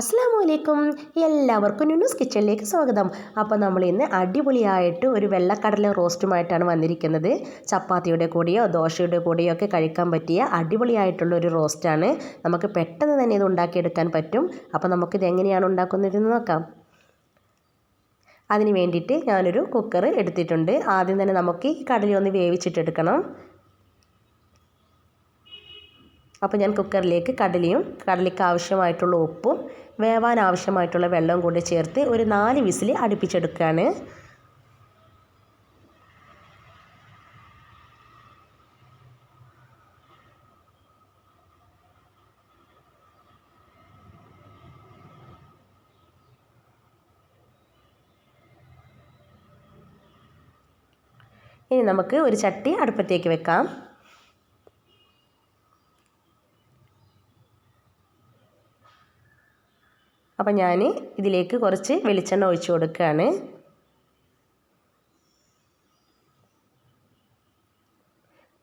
അസ്സാമു അലൈക്കും. എല്ലാവർക്കും ന്യൂസ് കിച്ചണിലേക്ക് സ്വാഗതം. അപ്പോൾ നമ്മൾ ഇന്ന് അടിപൊളിയായിട്ട് ഒരു വെള്ളക്കടല റോസ്റ്റുമായിട്ടാണ് വന്നിരിക്കുന്നത്. ചപ്പാത്തിയുടെ കൂടെയോ ദോശയുടെ കൂടെയോ ഒക്കെ കഴിക്കാൻ പറ്റിയ അടിപൊളിയായിട്ടുള്ള ഒരു റോസ്റ്റാണ്. നമുക്ക് പെട്ടെന്ന് തന്നെ ഇത് ഉണ്ടാക്കിയെടുക്കാൻ പറ്റും. അപ്പോൾ നമുക്കിത് എങ്ങനെയാണ് ഉണ്ടാക്കുന്നതെന്ന് നോക്കാം. അതിന് വേണ്ടിയിട്ട് ഞാനൊരു കുക്കർ എടുത്തിട്ടുണ്ട്. ആദ്യം തന്നെ നമുക്ക് ഈ കടലയൊന്ന് വേവിച്ചിട്ടെടുക്കണം. അപ്പോൾ ഞാൻ കുക്കറിലേക്ക് കടലയും കടലയ്ക്ക് ആവശ്യമായിട്ടുള്ള ഉപ്പും വേവാൻ ആവശ്യമായിട്ടുള്ള വെള്ളം കൂടി ചേർത്ത് ഒരു നാല് വിസിൽ അടുപ്പിച്ചെടുക്കുകയാണ്. ഇനി നമുക്ക് ഒരു ചട്ടി അടുപ്പത്തേക്ക് വെക്കാം. അപ്പം ഞാൻ ഇതിലേക്ക് കുറച്ച് വെളിച്ചെണ്ണ ഒഴിച്ചു കൊടുക്കുകയാണ്.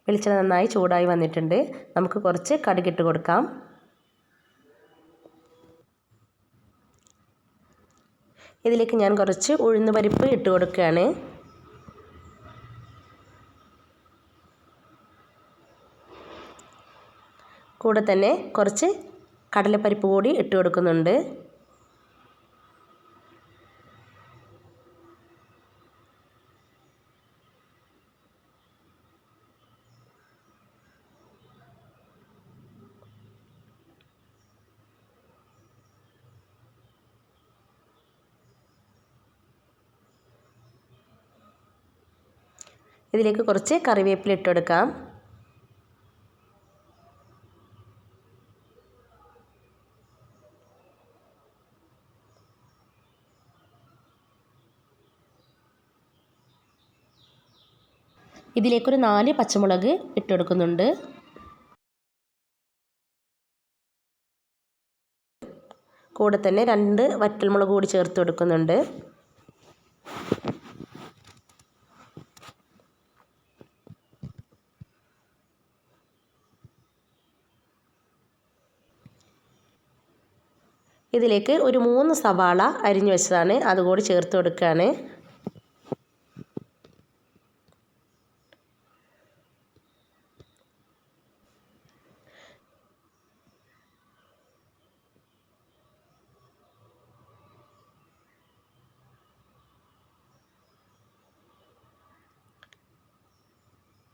വെളിച്ചെണ്ണ നന്നായി ചൂടായി വന്നിട്ടുണ്ട്. നമുക്ക് കുറച്ച് കടുകിട്ട് കൊടുക്കാം. ഇതിലേക്ക് ഞാൻ കുറച്ച് ഉഴുന്ന് പരിപ്പ് ഇട്ട് കൊടുക്കുകയാണ്. കൂടെ തന്നെ കുറച്ച് കടലപ്പരിപ്പ് കൂടി ഇട്ട് കൊടുക്കുന്നുണ്ട്. ഇതിലേക്ക് കുറച്ച് കറിവേപ്പില ഇട്ട് കൊടുക്കാം. ഇതിലേക്കൊരു നാല് പച്ചമുളക് ഇട്ട് കൊടുക്കുന്നുണ്ട്. കൂടെ തന്നെ രണ്ട് വറ്റൽമുളക് കൂടി ചേർത്ത് കൊടുക്കുന്നുണ്ട്. ഇതിലേക്ക് ഒരു മൂന്ന് സവാള അരിഞ്ഞു വെച്ചതാണ്. അതുകൂടി ചേർത്ത് കൊടുക്കുകയാണ്.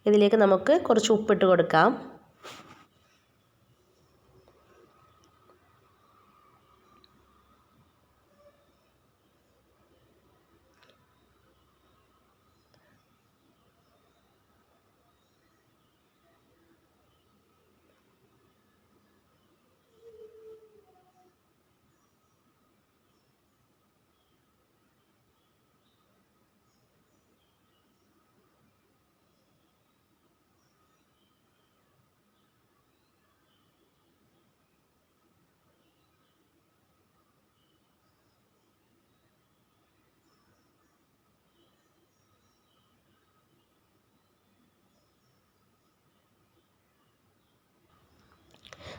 ഇതിലേക്ക് നമുക്ക് കുറച്ച് ഉപ്പിട്ട് കൊടുക്കാം.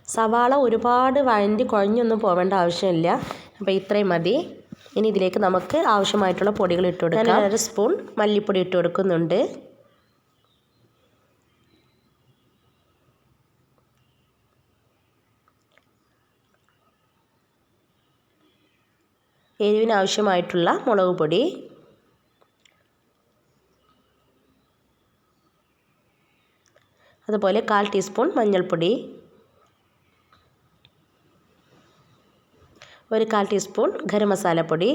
സവാള ഒരുപാട് വഴണ്ടി കുഴഞ്ഞൊന്നും പോവേണ്ട ആവശ്യമില്ല. അപ്പോൾ ഇത്രയും മതി. ഇനി ഇതിലേക്ക് നമുക്ക് ആവശ്യമായിട്ടുള്ള പൊടികൾ ഇട്ട് കൊടുക്കാം. ഒരു സ്പൂൺ മല്ലിപ്പൊടി ഇട്ട് കൊടുക്കുന്നുണ്ട്. എരിവിനാവശ്യമായിട്ടുള്ള മുളക് പൊടി. അതുപോലെ കാൽ ടീസ്പൂൺ മഞ്ഞൾപ്പൊടി. ഒരു കാൽ ടീസ്പൂൺ ഗരം മസാലപ്പൊടി.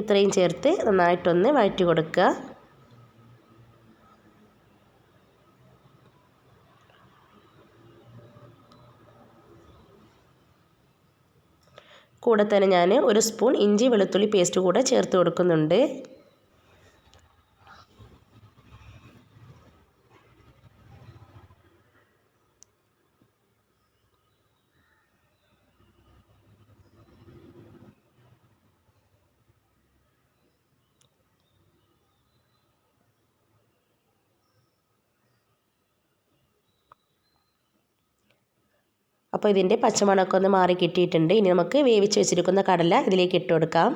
ഇത്രയും ചേർത്ത് നന്നായിട്ടൊന്ന് വഴറ്റി കൊടുക്കുക. കൂടെ തന്നെ ഞാൻ ഒരു സ്പൂൺ ഇഞ്ചി വെളുത്തുള്ളി പേസ്റ്റ് കൂടെ ചേർത്ത് കൊടുക്കുന്നുണ്ട്. അപ്പോൾ ഇതിന്റെ പച്ചമണമൊക്കെ ഒന്ന് മാറി കിട്ടിയിട്ടുണ്ട്. ഇനി നമുക്ക് വേവിച്ച് വെച്ചിരിക്കുന്ന കടല ഇതിലേക്ക് ഇട്ട് കൊടുക്കാം.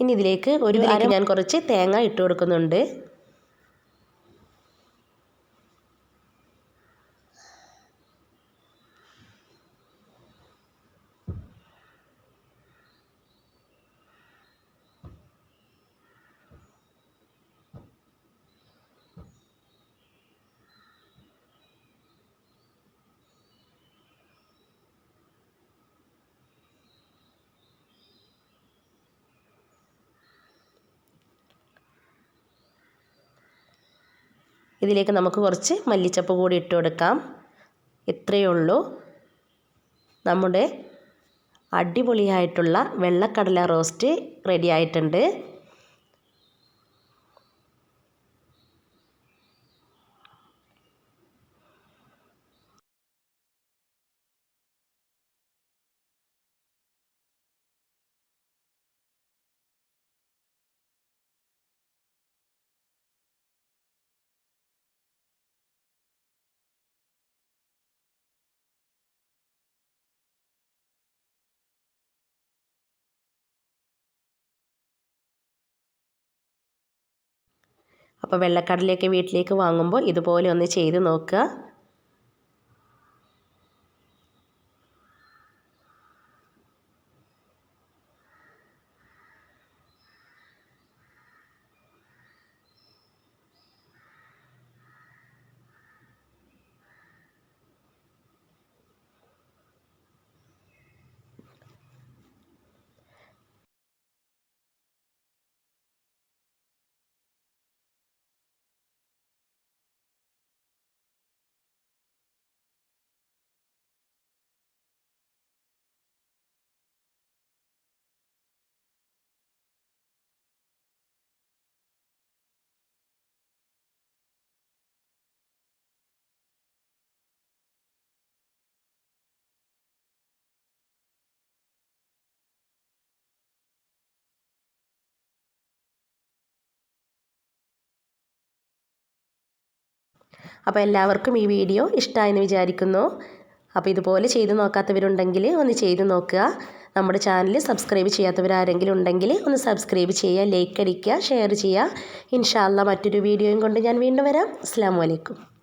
ഇനി ഇതിലേക്ക് ഒരു അര ഞാൻ കുറച്ച് തേങ്ങ ഇട്ട് കൊടുക്കുന്നുണ്ട്. ഇതിലേക്ക് നമുക്ക് കുറച്ച് മല്ലിച്ചപ്പ് കൂടി ഇട്ട് കൊടുക്കാം. ഇത്രയേ ഉള്ളൂ. നമ്മുടെ അടിപൊളിയായിട്ടുള്ള വെള്ളക്കടല റോസ്റ്റ് റെഡി ആയിട്ടുണ്ട്. അപ്പോൾ വെള്ളക്കടലയൊക്കെ വീട്ടിലേക്ക് വാങ്ങുമ്പോൾ ഇതുപോലെ ഒന്ന് ചെയ്ത് നോക്കുക. അപ്പോൾ എല്ലാവർക്കും ഈ വീഡിയോ ഇഷ്ടമായെന്ന് വിചാരിക്കുന്നു. അപ്പോൾ ഇതുപോലെ ചെയ്ത് നോക്കാത്തവരുണ്ടെങ്കിൽ ഒന്ന് ചെയ്ത് നോക്കുക. നമ്മുടെ ചാനൽ സബ്സ്ക്രൈബ് ചെയ്യാത്തവരാരെങ്കിലും ഉണ്ടെങ്കിൽ ഒന്ന് സബ്സ്ക്രൈബ് ചെയ്യുക ലൈക്ക് അടിക്കുക ഷെയർ ചെയ്യുക. ഇൻഷാല്ല മറ്റൊരു വീഡിയോയും കൊണ്ട് ഞാൻ വീണ്ടും വരാം. അസ്സാം വലൈക്കും